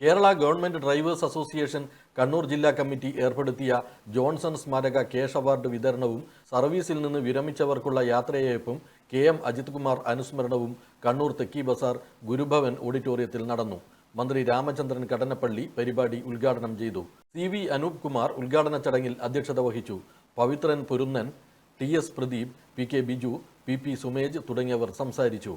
Kerala government drivers association Kannur ജില്ലാ committee ഏർപ്പെടുത്തിയ Johnson സ്മാരക കേഷ് അവാർഡ് വിതരണവും സർവീസിൽ നിന്ന് വിരമിച്ചവർക്കുള്ള യാത്രയയപ്പും കെ എം അജിത് കുമാർ അനുസ്മരണവും കണ്ണൂർ തെക്കി ബസാർ ഗുരുഭവൻ ഓഡിറ്റോറിയത്തിൽ നടന്നു. മന്ത്രി രാമചന്ദ്രൻ കടന്നപ്പള്ളി പരിപാടി ഉദ്ഘാടനം ചെയ്തു. സി വി അനൂപ് കുമാർ ഉദ്ഘാടന ചടങ്ങിൽ അധ്യക്ഷത വഹിച്ചു. Pavithran പുരുന്നൻ T S Pradeep P K Biju P P Sumej തുടങ്ങിയവർ സംസാരിച്ചു.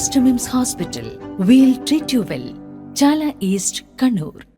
ഇതെല്ലാം Astromims Hospital. We'll treat you well. Chala East, Kannur.